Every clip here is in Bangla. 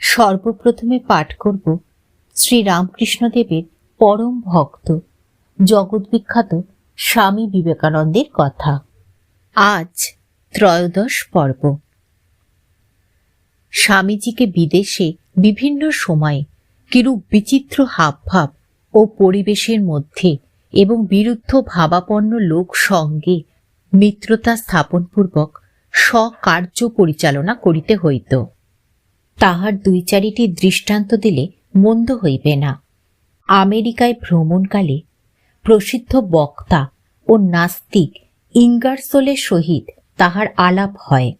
সর্বপ্রথমে পাঠ করব শ্রী রামকৃষ্ণদেবের পরম ভক্ত, জগৎবিখ্যাত স্বামী বিবেকানন্দের কথা। আজ ত্রয়োদশ পর্ব। স্বামীজিকে বিদেশে বিভিন্ন সময়ে কিরূপ বিচিত্র হাবভাব ও পরিবেশের মধ্যে এবং বিরুদ্ধ ভাবাপন্ন লোক সঙ্গে মিত্রতা স্থাপনপূর্বক স্বকার্য পরিচালনা করিতে হইত। তাহার দুই চারিটি দৃষ্টান্ত দিলে মন্দ হইবে না। আমেরিকায় ভ্রমণকালে প্রসিদ্ধ বক্তা ও নাস্তিক ইঙ্গারসোলের সহিত তাহার আলাপ হয়।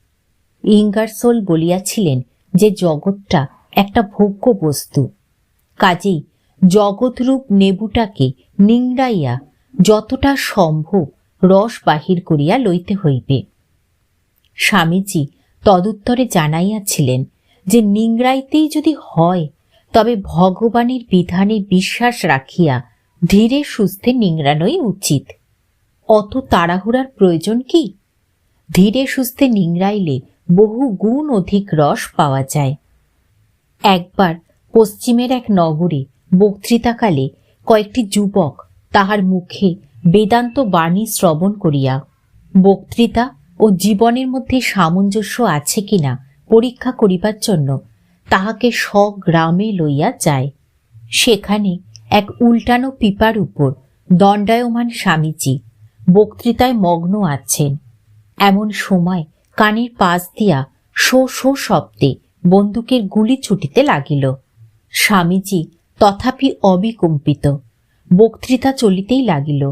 ইঙ্গারসোল বলিয়াছিলেন যে জগৎটা একটা ভোগ্য বস্তু। কাজেই জগৎরূপ নেবুটাকে নিংড়াইয়া যতটা সম্ভব রস বাহির করিয়া লইতে হইবে। স্বামীজি তদুত্তরে জানাইয়াছিলেন যে নিংড়াইতেই যদি হয়, তবে ভগবানের বিধানে বিশ্বাস রাখিয়া ধীরে সুস্থে নিংড়ানোই উচিত। অত তাড়াহুড়ার প্রয়োজন কি? ধীরে সুস্থে নিংড়াইলে বহু গুণ অধিক রস পাওয়া যায়। একবার পশ্চিমের এক নগরে বক্তৃতাকালে কয়েকটি যুবক তাহার মুখে বেদান্ত বাণী শ্রবণ করিয়া, বক্তৃতা ও জীবনের মধ্যে সামঞ্জস্য আছে কিনা পরীক্ষা করিবার জন্য তাহাকে স্বগ্রামে লইয়া যায়। সেখানে এক উল্টানো পিপার উপর দণ্ডায়মান স্বামীজি বক্তৃতায় মগ্ন আছেন। এমন সময় কানের পাশ দিয়া শো শো শব্দে বন্দুকের গুলি ছুটিতে লাগিল। স্বামীজি তথাপি অবিকম্পিত বক্তৃতা চলিতেই লাগিল।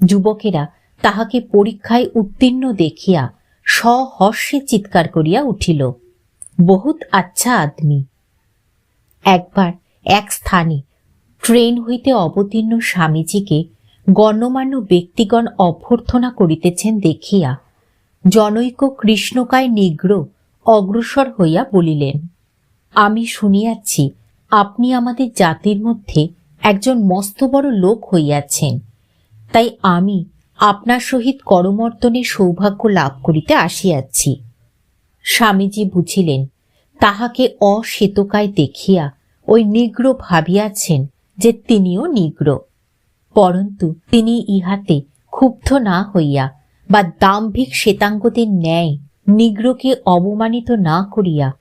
যুবকেরা তাহাকে পরীক্ষায় উত্তীর্ণ দেখিয়া সহর্ষে চিৎকার করিয়া উঠিল, বহুত আচ্ছা আদমি। একবার এক স্থানে ট্রেন হইতে অবতীর্ণ স্বামীজিকে গণ্যমান্য ব্যক্তিগণ অভ্যর্থনা করিতেছেন দেখিয়া জনৈক কৃষ্ণকায় নিগ্র অগ্রসর হইয়া বলিলেন, আমি শুনিয়াছি আপনি আমাদের জাতির মধ্যে একজন মস্ত বড় লোক হইয়াছেন। তাই আমি আপনার সহিত করমর্দনের সৌভাগ্য লাভ করিতে আসিয়াছি। স্বামীজি বুঝিলেন, তাহাকে অশ্বেতকায় দেখিয়া ওই নিগ্র ভাবিয়াছেন যে তিনিও নিগ্র। পরন্তু তিনি ইহাতে ক্ষুব্ধ না হইয়া বা দাম্ভিক শ্বেতাঙ্গদের ন্যায় নিগ্রকে অবমানিত না করিয়া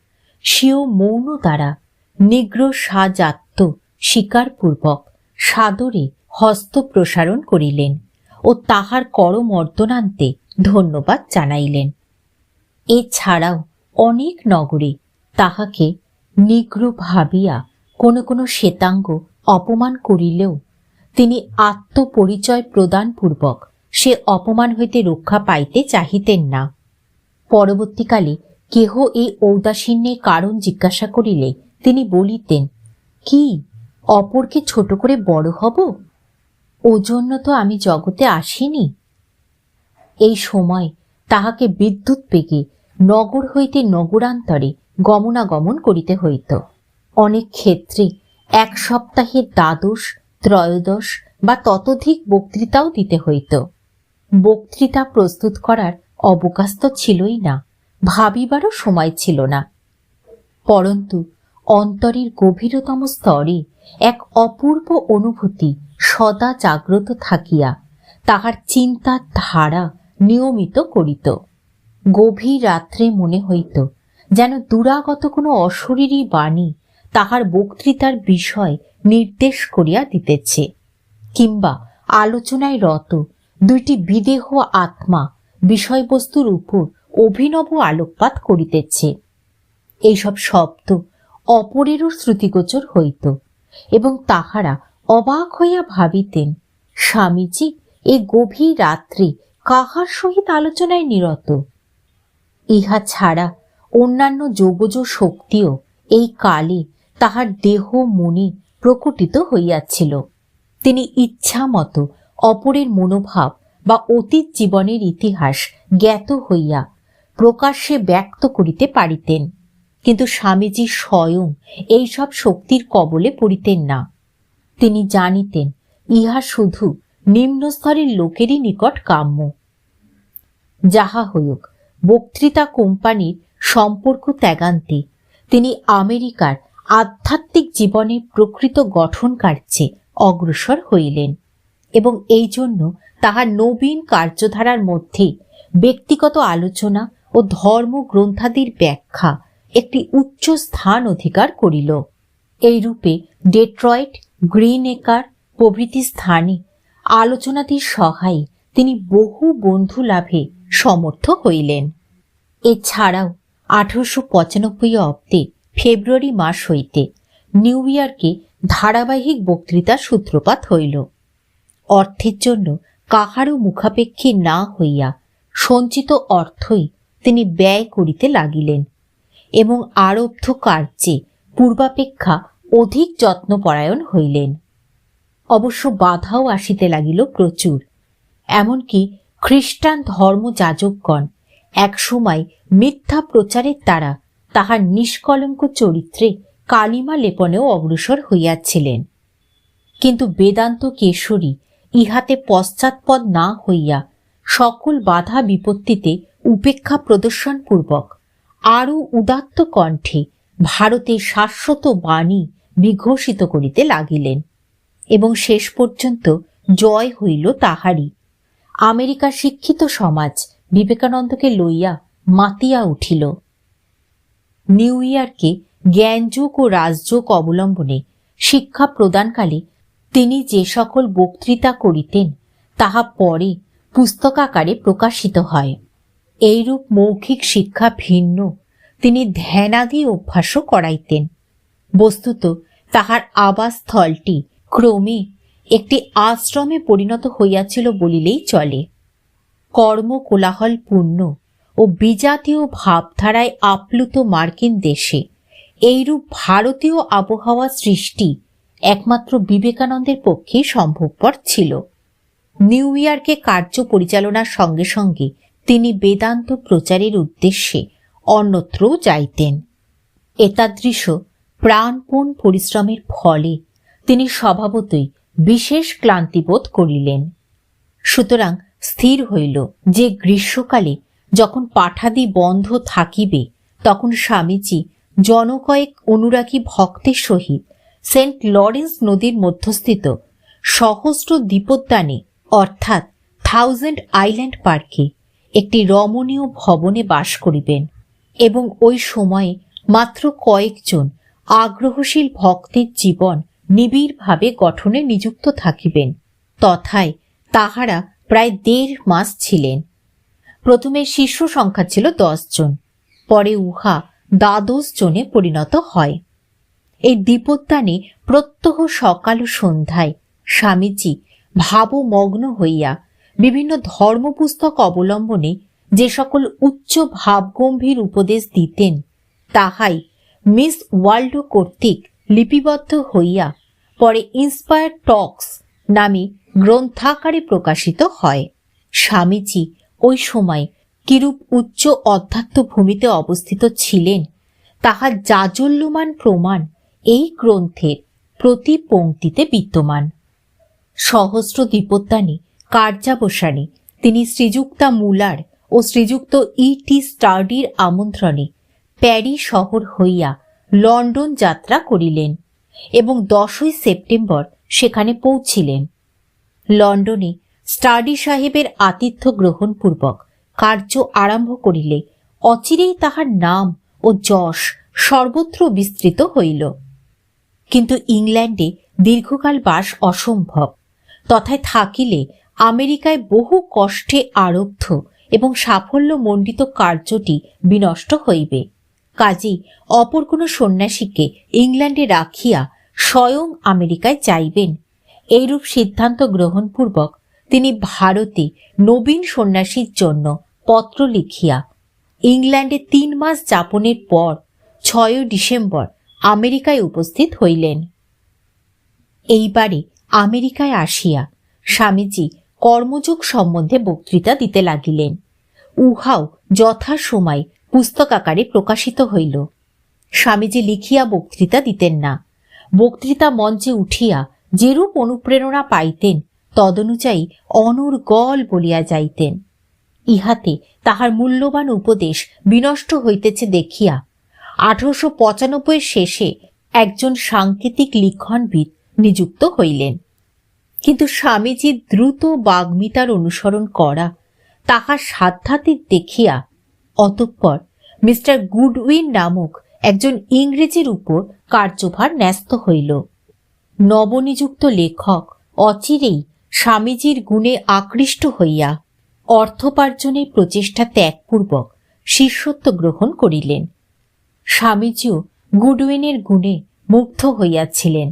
সেও মৌন দ্বারা নিগ্র সাজাত্য স্বীকারপূর্বক সাদরে হস্ত প্রসারণ করিলেন। ও তাহার করমর্দনান্তে ধন্যবাদ জানাইলেন। এছাড়াও অনেক নগরে তাহাকে নিগ্র ভাবিয়া কোনো কোনো শ্বেতাঙ্গ অপমান করিলেও তিনি আত্মপরিচয় প্রদানপূর্বক সে অপমান হইতে রক্ষা পাইতে চাহিতেন না। পরবর্তীকালে কেহ এই ঔদাসীন্যের কারণ জিজ্ঞাসা করিলে তিনি বলিতেন, কি, অপরকে ছোট করে বড় হব? ও জন্য তো আমি জগতে আসিনি। এই সময় তাহাকে বিদ্যুৎ পেগে নগর হইতে নগরান্তরে গমনাগমন করিতে হইত। অনেক ক্ষেত্রে এক সপ্তাহে দ্বাদশ, ত্রয়োদশ বা ততোধিক বক্তৃতাও দিতে হইত। বক্তৃতা প্রস্তুত করার অবকাশ তো ছিলই না, ভাবিবারও সময় ছিল না। পরন্তু অন্তরের গভীরতম স্তরে এক অপূর্ব অনুভূতি সদা জাগ্রত থাকিয়া তাহার চিন্তার ধারা নিয়মিত করিত। গভীর রাত্রে মনে হইত যেন দুরাগত কোনো অশরীরী বাণী তাহার বক্তৃতার বিষয় নির্দেশ করিয়া দিতেছে, কিংবা আলোচনায় রত দুইটি বিদেহ আত্মা বিষয়বস্তুর উপর অভিনব আলোকপাত করিতেছে। এইসব শব্দ অপরেরও শ্রুতিগোচর হইত এবং তাহারা অবাক হইয়া ভাবিতেন, স্বামীজি, এ গভীর রাত্রে কাহার সহিত আলোচনায় নিরত? ইহা ছাড়া অন্যান্য যোগজ শক্তিও এই কালে তাহার দেহ মনে প্রকটিত হইয়াছিল। তিনি ইচ্ছা মতো অপরের মনোভাব বা অতীত জীবনের ইতিহাস জ্ঞাত হইয়া প্রকাশ্যে ব্যক্ত করিতে পারিতেন। কিন্তু স্বামীজি স্বয়ং এইসব শক্তির কবলে পড়িতেন না। তিনি জানিতেন, ইহা শুধু নিম্নস্তরের লোকেরই নিকট কাম্য। যাহা হইক বক্তৃতা কোম্পানির সম্পর্ক ত্যাগান্তে তিনি আমেরিকার আধ্যাত্মিক জীবনের প্রকৃত গঠন কার্যে অগ্রসর হইলেন এবং এই জন্য তাহার নবীন কার্যধারার মধ্যে ব্যক্তিগত আলোচনা ও ধর্ম গ্রন্থাদির ব্যাখ্যা একটি উচ্চ স্থান অধিকার করিল। এইরূপে ডেট্রয়েট গ্রিন একার প্রভৃতি স্থানে আলোচনাটির সহায়ে তিনি বহু বন্ধু লাভে সমর্থ হইলেন। এছাড়াও আঠারোশো পঁচানব্বই অব্দে ফেব্রুয়ারি মাস হইতে নিউ ইয়র্কে ধারাবাহিক বক্তৃতার সূত্রপাত হইল। অর্থের জন্য কাহারও মুখাপেক্ষী না হইয়া সঞ্চিত অর্থই তিনি ব্যয় করিতে লাগিলেন এবং আরব্ধ কার্যে পূর্বাপেক্ষা অধিক যত্নপরায়ণ হইলেন। অবশ্য বাধাও আসিতে লাগিল প্রচুর। এমনকি খ্রিস্টান ধর্মযাজকগণ একসময় মিথ্যা প্রচারের দ্বারা তাহার নিষ্কলঙ্ক চরিত্রে কালিমা লেপনেও অগ্রসর হইয়াছিলেন। কিন্তু বেদান্ত কেশরী ইহাতে পশ্চাৎপদ না হইয়া সকল বাধা বিপত্তিতে উপেক্ষা প্রদর্শনপূর্বক আরও উদাত্ত কণ্ঠে ভারতের শাশ্বত বাণী বিঘোষিত করিতে লাগিলেন, এবং শেষ পর্যন্ত জয় হইল তাহারই। আমেরিকার শিক্ষিত সমাজ বিবেকানন্দকে লইয়া মাতিয়া উঠিল। নিউ ইয়র্কে জ্ঞানযোগ ও রাজযোগ অবলম্বনে শিক্ষা প্রদানকালে তিনি যে সকল বক্তৃতা করিতেন, তাহা পরে পুস্তকাকারে প্রকাশিত হয়। এইরূপ মৌখিক শিক্ষা ভিন্ন, তিনি ধ্যানাদি অভ্যাসও করাইতেন। বস্তুত তাহার আবাসস্থলটি। ক্রমে একটি আশ্রমে পরিণত হইয়াছিল বলিলেই চলে। কর্ম কোলাহলপূর্ণ ও বিজাতীয় ভাবধারায় আপ্লুত মার্কিন দেশে। এইরূপ ভারতীয় আবহাওয়া সৃষ্টি একমাত্র বিবেকানন্দের পক্ষে সম্ভবপর ছিল। নিউ ইয়র্কে কার্য পরিচালনার সঙ্গে সঙ্গে তিনি বেদান্ত প্রচারের উদ্দেশ্যে অন্যত্রও যাইতেন। এতাদৃশ প্রাণপণ পরিশ্রমের ফলে তিনি স্বভাবতই বিশেষ ক্লান্তিবোধ করিলেন। সুতরাং স্থির হইল যে গ্রীষ্মকালে যখন পাঠাদি বন্ধ থাকিবে, তখন স্বামীজি জনকয়েক অনুরাগী ভক্তের সহিত সেন্ট লরেন্স নদীর মধ্যস্থিত সহস্র দ্বীপোদ্যানে অর্থাৎ থাউজেন্ড আইল্যান্ড পার্কে, একটি রমণীয় ভবনে বাস করিবেন এবং ওই সময়ে মাত্র কয়েকজন আগ্রহশীল ভক্তের জীবন নিবিড়ভাবে গঠনে নিযুক্ত থাকিবেন। তথায় তাহারা প্রায় দেড় মাস ছিলেন। প্রথমে শিষ্য সংখ্যা ছিল দশ জন, পরে উহা দ্বাদশ জনে পরিণত হয়। এই দীপোদ্যানে প্রত্যহ সকাল সন্ধ্যায় স্বামীজি ভাবমগ্ন হইয়া বিভিন্ন ধর্মপুস্তক অবলম্বনে যে সকল উচ্চ ভাবগম্ভীর উপদেশ দিতেন, তাহাই মিস ওয়ার্ল্ড কর্তৃক লিপিবদ্ধ হইয়া পরে ইন্সপায়ার টক্স নামে গ্রন্থাকারে প্রকাশিত হয়। স্বামীজি ওই সময় কিরূপ উচ্চ অধ্যাত্ম ভূমিতে অবস্থিত ছিলেন তাহার জাজল্যমান প্রমাণ এই গ্রন্থের প্রতি পংক্তিতে বিদ্যমান। সহস্র দ্বীপোদ্যানে কার্যাবসানে তিনি শ্রীযুক্তা মুলার ও শ্রীযুক্ত ই টি স্টার্ডির আমন্ত্রণে প্যারিস শহর হইয়া লন্ডন যাত্রা করিলেন এবং দশই সেপ্টেম্বর সেখানে পৌঁছিলেন। লন্ডনে স্টাডি সাহেবের আতিথ্য গ্রহণপূর্বক কার্য আরম্ভ করিলে অচিরেই তাহার নাম ও যশ সর্বত্র বিস্তৃত হইল। কিন্তু ইংল্যান্ডে দীর্ঘকাল বাস অসম্ভব, তথায় থাকিলে আমেরিকায় বহু কষ্টে আরব্ধ এবং সাফল্যমণ্ডিত কার্যটি বিনষ্ট হইবে। কাজেই অপর কোনো সন্ন্যাসীকে ইংল্যান্ডে রাখিয়া স্বয়ং আমেরিকায় যাইবেন। এইরূপ সিদ্ধান্ত গ্রহণপূর্বক তিনি ভারতে নবীন সন্ন্যাসীর জন্য পত্র লিখিয়া ইংল্যান্ডে তিন মাস যাপনের পর ছয় ডিসেম্বর আমেরিকায় উপস্থিত হইলেন। এইবারে আমেরিকায় আসিয়া স্বামীজি কর্মযোগ সম্বন্ধে বক্তৃতা দিতে লাগিলেন। উহাও যথাসময় পুস্তক আকারে প্রকাশিত হইল। স্বামীজি লিখিয়া বক্তৃতা দিতেন না। বক্তৃতা মঞ্চে উঠিয়া যেরূপ অনুপ্রেরণা পাইতেন, তদনুযায়ী অনর্গল বলিয়া যাইতেন। ইহাতে তাহার মূল্যবান উপদেশ বিনষ্ট হইতেছে দেখিয়া আঠারোশো পঁচানব্বই শেষে একজন সাংকেতিক লিখনবিদ নিযুক্ত হইলেন। কিন্তু স্বামীজির দ্রুত বাগ্মিতার অনুসরণ করা, তাহার সাধ্যাতীত দেখিয়া অতঃপর মিস্টার গুডউইন নামক একজন ইংরেজের উপর কার্যভার ন্যস্ত হইল। নবনিযুক্ত লেখক অচিরেই স্বামীজির গুণে আকৃষ্ট হইয়া অর্থোপার্জনের প্রচেষ্টা ত্যাগপূর্বক শিষ্যত্ব গ্রহণ করিলেন। স্বামীজিও গুডউইনের গুণে মুগ্ধ হইয়াছিলেন।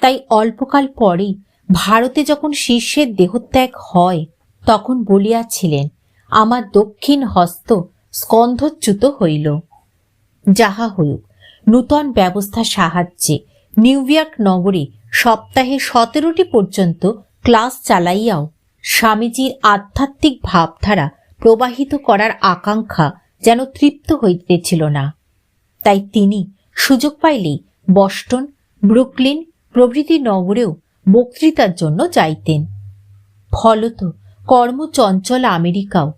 তাই অল্পকাল পরেই ভারতে যখন শিষ্যের দেহত্যাগ হয়, তখন বলিয়াছিলেন, আমার দক্ষিণ হস্ত স্কন্ধচ্যুত হইল। যাহা হইক নূতন ব্যবস্থার সাহায্যে নিউইয়র্ক নগরে সপ্তাহে সতেরোটি পর্যন্ত ক্লাস চালাইয়াও স্বামীজির আধ্যাত্মিক ভাবধারা প্রবাহিত করার আকাঙ্ক্ষা যেন তৃপ্ত হইতেছিল না। তাই তিনি সুযোগ পাইলেই বস্টন, ব্রুকলিন প্রভৃতি নগরেও বক্তৃতার জন্য যাইতেন। ফলত কর্মচঞ্চল আমেরিকাও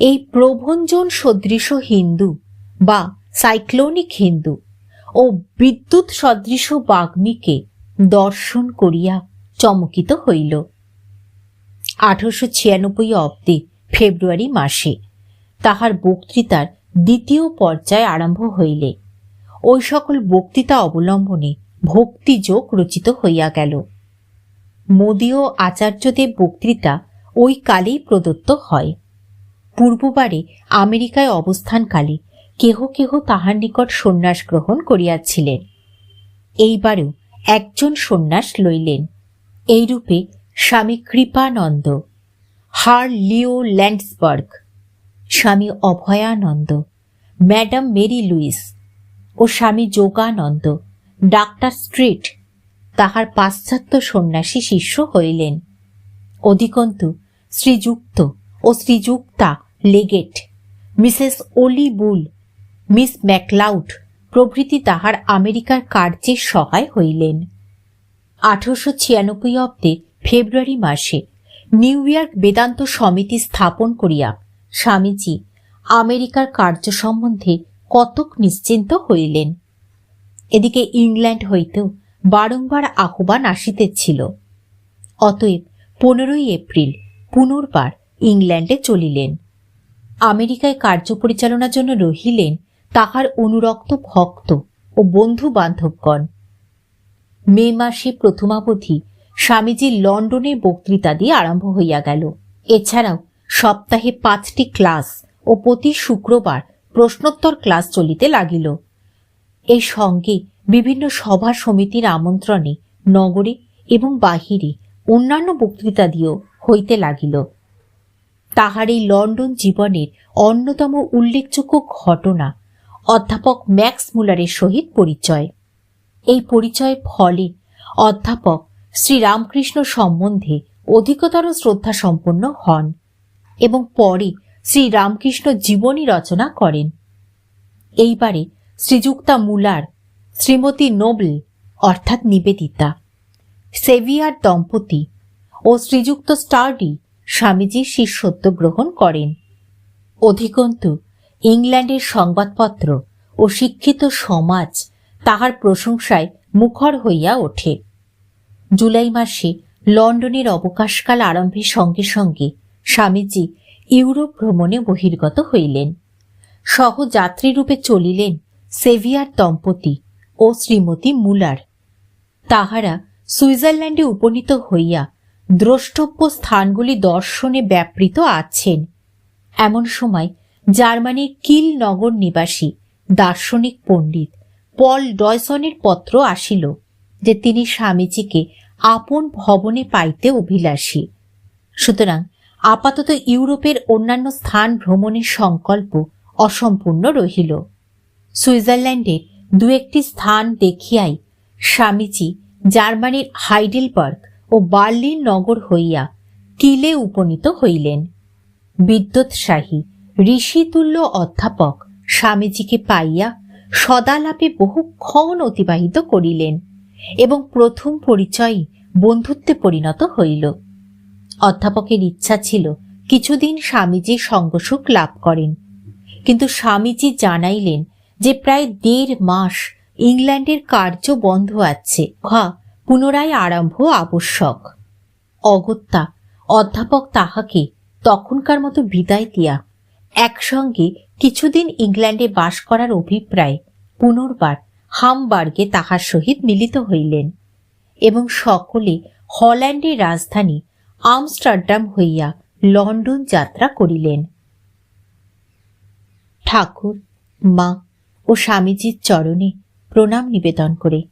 এই প্রভঞ্জন সদৃশ হিন্দু বা সাইক্লোনিক হিন্দু ও বিদ্যুৎ সদৃশ বাগ্মীকে দর্শন করিয়া চমকিত হইল। আঠারোশো ছিয়ানব্বই অব্দে ফেব্রুয়ারি মাসে তাহার বক্তৃতার দ্বিতীয় পর্যায় আরম্ভ হইলে ওই সকল বক্তৃতা অবলম্বনে ভক্তিযোগ রচিত হইয়া গেল। মোদীয় আচার্যদেব বক্তৃতা ওই কালেই প্রদত্ত হয়। পূর্ববারে আমেরিকায় অবস্থানকালে কেহ কেহ তাহার নিকট সন্ন্যাস গ্রহণ করিয়াছিলেন। এইবারেও একজন সন্ন্যাস লইলেন। এইরূপে স্বামী কৃপানন্দ, হার Leo Landsberg, Swami Abhayananda, madam Marie Louise ও স্বামী যোগানন্দ, ডাক্তার স্ট্রিট তাহার পাশ্চাত্য সন্ন্যাসী শিষ্য হইলেন। অধিকন্তু শ্রীযুক্ত ও শ্রীযুক্তা Leggett. Mrs Ole Bull, Miss MacLeod প্রভৃতি তাহার আমেরিকার কার্যে সহায় হইলেন। আঠারোশো ছিয়ানব্বই অব্দে ফেব্রুয়ারি মাসে নিউ ইয়র্ক বেদান্ত সমিতি স্থাপন করিয়া স্বামীজি আমেরিকার কার্য সম্বন্ধে কতক নিশ্চিন্ত হইলেন। এদিকে ইংল্যান্ড হইতেও বারংবার আহ্বান আসিতেছিল। অতএব পনেরোই এপ্রিল পুনর্বার ইংল্যান্ডে চলিলেন। আমেরিকায় কার্য পরিচালনার জন্য রহিলেন তাহার অনুরক্ত ভক্ত ও বন্ধু বান্ধবগণ মে মাসে প্রথমাবধি স্বামীজি লন্ডনে বক্তৃতা দিয়ে আরম্ভ হইয়া গেল। এছাড়াও সপ্তাহে পাঁচটি ক্লাস ও প্রতি শুক্রবার প্রশ্নোত্তর ক্লাস চলিতে লাগিল। এই সঙ্গে বিভিন্ন সভা সমিতির আমন্ত্রণে নগরে এবং বাহিরে অন্যান্য বক্তৃতা দিয়েও হইতে লাগিল। তাহার এই লন্ডন জীবনের অন্যতম উল্লেখযোগ্য ঘটনা, অধ্যাপক ম্যাক্স মুলারের সহিত পরিচয়। এই পরিচয়ের ফলে অধ্যাপক শ্রীরামকৃষ্ণ সম্বন্ধে অধিকতর শ্রদ্ধা সম্পন্ন হন এবং পরে শ্রীরামকৃষ্ণ জীবনী রচনা করেন। এইবারে শ্রীযুক্তা মুলার শ্রীমতী নোবেল, অর্থাৎ নিবেদিতা, সেভিয়ার দম্পতি ও শ্রীযুক্ত স্টার্ডি স্বামীজির শিষ্যত্ব গ্রহণ করেন। অধিকন্তু, ইংল্যান্ডের সংবাদপত্র ও শিক্ষিত সমাজ তাহার প্রশংসায় মুখর হইয়া ওঠে। জুলাই মাসে লন্ডনের অবকাশকাল আরম্ভের সঙ্গে সঙ্গে স্বামীজি ইউরোপ ভ্রমণে বহির্গত হইলেন। সহযাত্রীরূপে চলিলেন সেভিয়ার দম্পতি ও শ্রীমতী মুলার। তাহারা সুইজারল্যান্ডে উপনীত হইয়া দ্রষ্টব্য স্থানগুলি দর্শনে ব্যাপৃত আছেন। এমন সময় জার্মানির কিল নগর নিবাসী, দার্শনিক পণ্ডিত পল ডয়সনের পত্র আসিল যে তিনি স্বামীজিকে আপন ভবনে পাইতে অভিলাষী। সুতরাং আপাতত ইউরোপের অন্যান্য স্থান ভ্রমণের সংকল্প অসম্পূর্ণ রহিল। সুইজারল্যান্ডের দু একটি স্থান দেখিয়াই স্বামীজি জার্মানির হাইডেলবার্গ ও বার্লিন নগর হইয়া কিলে উপনীত হইলেন। বিদ্যুৎসাহী ঋষিতুল্য অধ্যাপক, স্বামীজিকে পাইয়া সদালাপে বহুক্ষণ অতিবাহিত করিলেন এবং প্রথম পরিচয় বন্ধুত্বে পরিণত হইল। অধ্যাপকের ইচ্ছা ছিল কিছুদিন স্বামীজির সঙ্গসুখ লাভ করেন। কিন্তু স্বামীজি জানাইলেন যে প্রায় দেড় মাস ইংল্যান্ডের কার্য বন্ধ আছে। উহা পুনরায় আরম্ভ আবশ্যক। অগত্যা, অধ্যাপক তাহাকে তখনকার মতো বিদায় দিয়া একসঙ্গে কিছুদিন ইংল্যান্ডে বাস করার অভিপ্রায় পুনর্বার হামবার্গে তাহার সহিত মিলিত হইলেন এবং সকলে হল্যান্ডের রাজধানী আমস্টারডাম হইয়া লন্ডন যাত্রা করিলেন। ঠাকুর, মা ও স্বামীজির চরণে প্রণাম নিবেদন করে।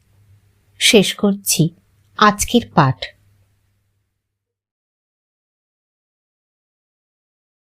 শেষ করছি। আজকের পাঠ।